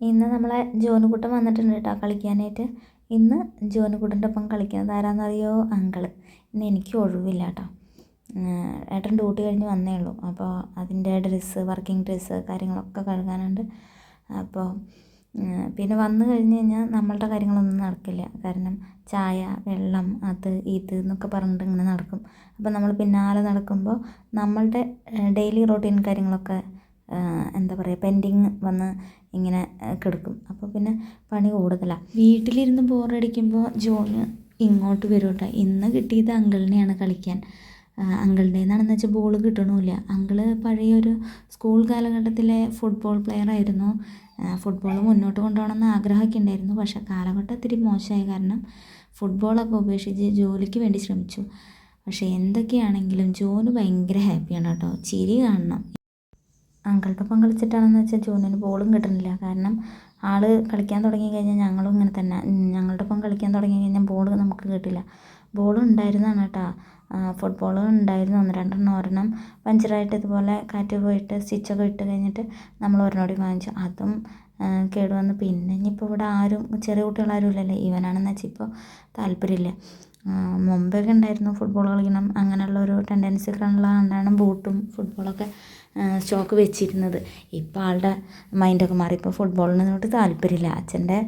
ഇന്ന് നമ്മളെ ജോനുകുട്ടൻ വന്നിട്ടുണ്ട് കേട്ടോ കളിക്കാനായിട്ട്. ഇന്ന് ജോനുകുട്ടന്റെ ഒപ്പം കളിക്കുന്നത് ആരാന്നറിയോ? അങ്കിൾ. ഇന്ന് എനിക്ക് ഒഴിവില്ല കേട്ടോ ഏട്ടൻ ഡ്യൂട്ടി കഴിഞ്ഞ് വന്നേ ഉള്ളൂ. അപ്പോൾ അതിന്റെ ഡ്രസ്സ് വർക്കിംഗ് ഡ്രസ്സ് കാര്യങ്ങളൊക്കെ കഴുകാനുണ്ട്. അപ്പോൾ പിന്നെ വന്നു കഴിഞ്ഞ് കഴിഞ്ഞാൽ നമ്മളുടെ കാര്യങ്ങളൊന്നും നടക്കില്ല. കാരണം ചായ വെള്ളം അത് ഇത് എന്നൊക്കെ പറഞ്ഞിട്ട് ഇങ്ങനെ നടക്കും. അപ്പോൾ നമ്മൾ പിന്നാലെ നടക്കുമ്പോൾ നമ്മളുടെ ഡെയിലി റൊട്ടീൻ കാര്യങ്ങളൊക്കെ എന്താ പറയുക പെൻഡിങ് വന്ന് ഇങ്ങനെ കിടക്കും. അപ്പോൾ പിന്നെ പണി കൂടുതലാണ് വീട്ടിലിരുന്ന് ബോറടിക്കുമ്പോൾ ജോന് ഇങ്ങോട്ട് വരും ഇന്ന് കിട്ടിയത് അങ്കിളിനെയാണ് കളിക്കാൻ. അങ്കിളിന്റെ നിന്നാണെന്ന് വെച്ചാൽ ബോൾ കിട്ടണമില്ല അങ്കിൾ പഴയൊരു സ്കൂൾ കാലഘട്ടത്തിലെ ഫുട്ബോൾ പ്ലെയർ ആയിരുന്നു. ഫുട്ബോൾ മുന്നോട്ട് കൊണ്ടുപോകണമെന്ന് ആഗ്രഹമൊക്കെ ഉണ്ടായിരുന്നു പക്ഷേ കാലഘട്ടം ഇത്തിരി മോശമായ കാരണം ഫുട്ബോളൊക്കെ ഉപേക്ഷിച്ച് ജോലിക്ക് വേണ്ടി ശ്രമിച്ചു. പക്ഷേ എന്തൊക്കെയാണെങ്കിലും ജോന് ഭയങ്കര ഹാപ്പിയാണ് കേട്ടോ. ചിരി കാണണം. അങ്കിളുടെ ഒപ്പം കളിച്ചിട്ടാണെന്ന് വെച്ചാൽ ജോനിന് ബോളും കിട്ടുന്നില്ല. കാരണം ആൾ കളിക്കാൻ തുടങ്ങി കഴിഞ്ഞാൽ ഞങ്ങളും ഇങ്ങനെ തന്നെ. ഞങ്ങളുടെ ഒപ്പം കളിക്കാൻ തുടങ്ങി കഴിഞ്ഞാൽ ബോൾ നമുക്ക് കിട്ടില്ല. ബോൾ ഉണ്ടായിരുന്നതാണ് കേട്ടോ. ഫുട്ബോൾ ഉണ്ടായിരുന്നു. ഒന്ന് രണ്ടെണ്ണം ഒരെണ്ണം പഞ്ചറായിട്ട് ഇതുപോലെ കാറ്റ് പോയിട്ട് സ്റ്റിച്ചൊക്കെ ഇട്ട് കഴിഞ്ഞിട്ട് നമ്മൾ ഒരെണ്ണോടി വാങ്ങിച്ചു. അതും കേടുവന്നു പിന്നെ ഇനിയിപ്പോൾ ഇവിടെ ആരും ചെറിയ കുട്ടികളാരും ഇല്ലല്ലോ. ഇവനാണെന്ന് വെച്ചാൽ ഇപ്പോൾ താല്പര്യമില്ല. മുമ്പൊക്കെ ഉണ്ടായിരുന്നു ഫുട്ബോൾ കളിക്കണം. അങ്ങനെയുള്ള ഒരു ടെൻഡൻസി ഒക്കെ ഉള്ളതുകൊണ്ടാണ് ബൂട്ടും ഫുട്ബോളൊക്കെ സ്റ്റോക്ക് വെച്ചിരുന്നത്. ഇപ്പോൾ ആളുടെ മൈൻഡൊക്കെ മാറി. ഇപ്പോൾ ഫുട്ബോളിനോട് താല്പര്യമില്ല. അച്ഛന്റെ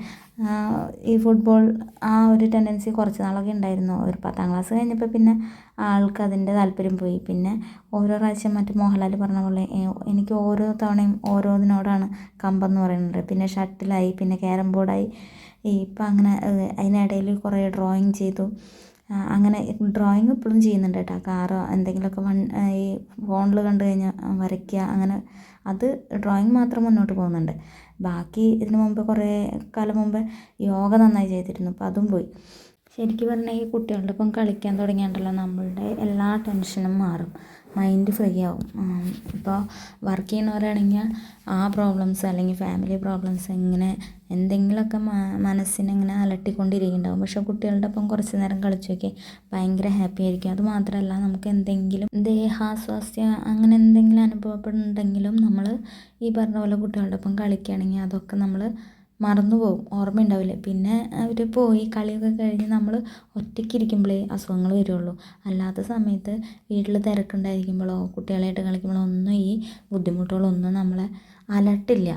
ഈ ഫുട്ബോൾ ആ ഒരു ടെൻഡൻസി കുറച്ച് നാളൊക്കെ ഉണ്ടായിരുന്നു. ഒരു പത്താം ക്ലാസ് കഴിഞ്ഞപ്പോൾ പിന്നെ ആൾക്ക് അതിന്റെ താല്പര്യം പോയി. പിന്നെ ഓരോ പ്രാവശ്യം മറ്റേ മോഹൻലാൽ പറഞ്ഞ പോലെ എനിക്ക് ഓരോ തവണയും ഓരോന്നിനോടാണ് കമ്പെന്ന് പറയുന്നത്. പിന്നെ ഷട്ടിലായി പിന്നെ ക്യാരം ബോർഡായി ഇപ്പം അങ്ങനെ അതിനിടയിൽ കുറേ ഡ്രോയിങ് ചെയ്തു. അങ്ങനെ ഡ്രോയിങ് ഇപ്പോഴും ചെയ്യുന്നുണ്ട് കേട്ടോ. കാറോ എന്തെങ്കിലുമൊക്കെ വൺ ഈ ഫോണിൽ കണ്ടു കഴിഞ്ഞാൽ വരയ്ക്കുക അങ്ങനെ അത് ഡ്രോയിങ് മാത്രം മുന്നോട്ട് പോകുന്നുണ്ട്. ബാക്കി ഇതിനു മുമ്പ് കുറേ കാലം മുമ്പ് യോഗ നന്നായി ചെയ്തിരുന്നു അപ്പോൾ അതും പോയി. ശരിക്കും പറഞ്ഞാൽ ഈ കുട്ടികളുടെ ഒപ്പം കളിക്കാൻ തുടങ്ങിയാണ്ടല്ലോ നമ്മളുടെ എല്ലാ ടെൻഷനും മാറും. മൈൻഡ് ഫ്രീ ആവും. ഇപ്പോൾ വർക്ക് ചെയ്യുന്നവരാണെങ്കിൽ ആ പ്രോബ്ലംസ് അല്ലെങ്കിൽ ഫാമിലി പ്രോബ്ലംസ് ഇങ്ങനെ എന്തെങ്കിലുമൊക്കെ മനസ്സിനെ ഇങ്ങനെ അലട്ടിക്കൊണ്ടിരിക്കുന്നുണ്ടാവും. പക്ഷെ കുട്ടികളുടെ ഒപ്പം കുറച്ച് നേരം കളിച്ചു നോക്കി ഭയങ്കര ഹാപ്പി ആയിരിക്കും. അത് മാത്രമല്ല നമുക്ക് എന്തെങ്കിലും ദേഹാസ്വാസ്ഥ്യ അങ്ങനെ എന്തെങ്കിലും അനുഭവപ്പെടുന്നുണ്ടെങ്കിലും നമ്മൾ ഈ പറഞ്ഞ പോലെ കുട്ടികളുടെ ഒപ്പം കളിക്കുകയാണെങ്കിൽ അതൊക്കെ നമ്മൾ മറന്നു പോകും ഓർമ്മ ഉണ്ടാവില്ല പിന്നെ അവർ പോയി കളിയൊക്കെ കഴിഞ്ഞ് നമ്മൾ ഒറ്റയ്ക്ക് ഇരിക്കുമ്പോഴേ അസുഖങ്ങൾ വരുള്ളൂ. അല്ലാത്ത സമയത്ത് വീട്ടിൽ തിരക്കുണ്ടായിരിക്കുമ്പോഴോ കുട്ടികളായിട്ട് കളിക്കുമ്പോഴോ ഒന്നും ഈ ബുദ്ധിമുട്ടുകളൊന്നും നമ്മളെ അലട്ടില്ല.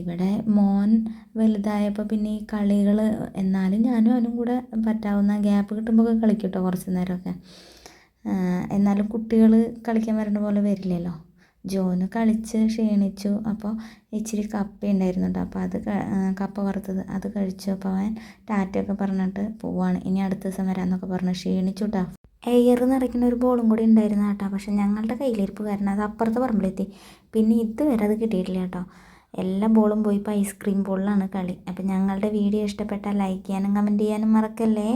ഇവിടെ മോൻ വലുതായപ്പോൾ പിന്നെ ഈ കളികൾ എന്നാലും ഞാനും അവനും കൂടെ പറ്റാവുന്ന ഗ്യാപ്പ് കിട്ടുമ്പോൾ കളിക്കും കേട്ടോ കുറച്ച് നേരമൊക്കെ. എന്നാലും കുട്ടികൾ കളിക്കാൻ വരുന്ന പോലെ വരില്ലല്ലോ. ജോന് കളിച്ച് ക്ഷീണിച്ചു. അപ്പോൾ ഇച്ചിരി കപ്പ ഉണ്ടായിരുന്നു കേട്ടോ അപ്പോൾ അത് കപ്പ വറുത്തത് അത് കഴിച്ചു. അപ്പോൾ അവൻ ടാറ്റയൊക്കെ പറഞ്ഞിട്ട് പോവാണ്. ഇനി അടുത്ത ദിവസം വരാമെന്നൊക്കെ പറഞ്ഞു. ക്ഷീണിച്ചു കേട്ടോ എയർ നിറയ്ക്കുന്ന ഒരു ബോളും കൂടി ഉണ്ടായിരുന്നു കേട്ടോ. പക്ഷെ ഞങ്ങളുടെ കയ്യിലിരിപ്പ് കാരണം അത് അപ്പുറത്ത് പറമ്പിലെത്തി. പിന്നെ ഇതുവരെ അത് കിട്ടിയിട്ടില്ല കേട്ടോ. എല്ലാ ബോളും പോയി ഇപ്പോൾ ഐസ്ക്രീം ബോളിലാണ് കളി. അപ്പോൾ ഞങ്ങളുടെ വീഡിയോ ഇഷ്ടപ്പെട്ടാൽ ലൈക്ക് ചെയ്യാനും കമന്റ് ചെയ്യാനും മറക്കല്ലേ?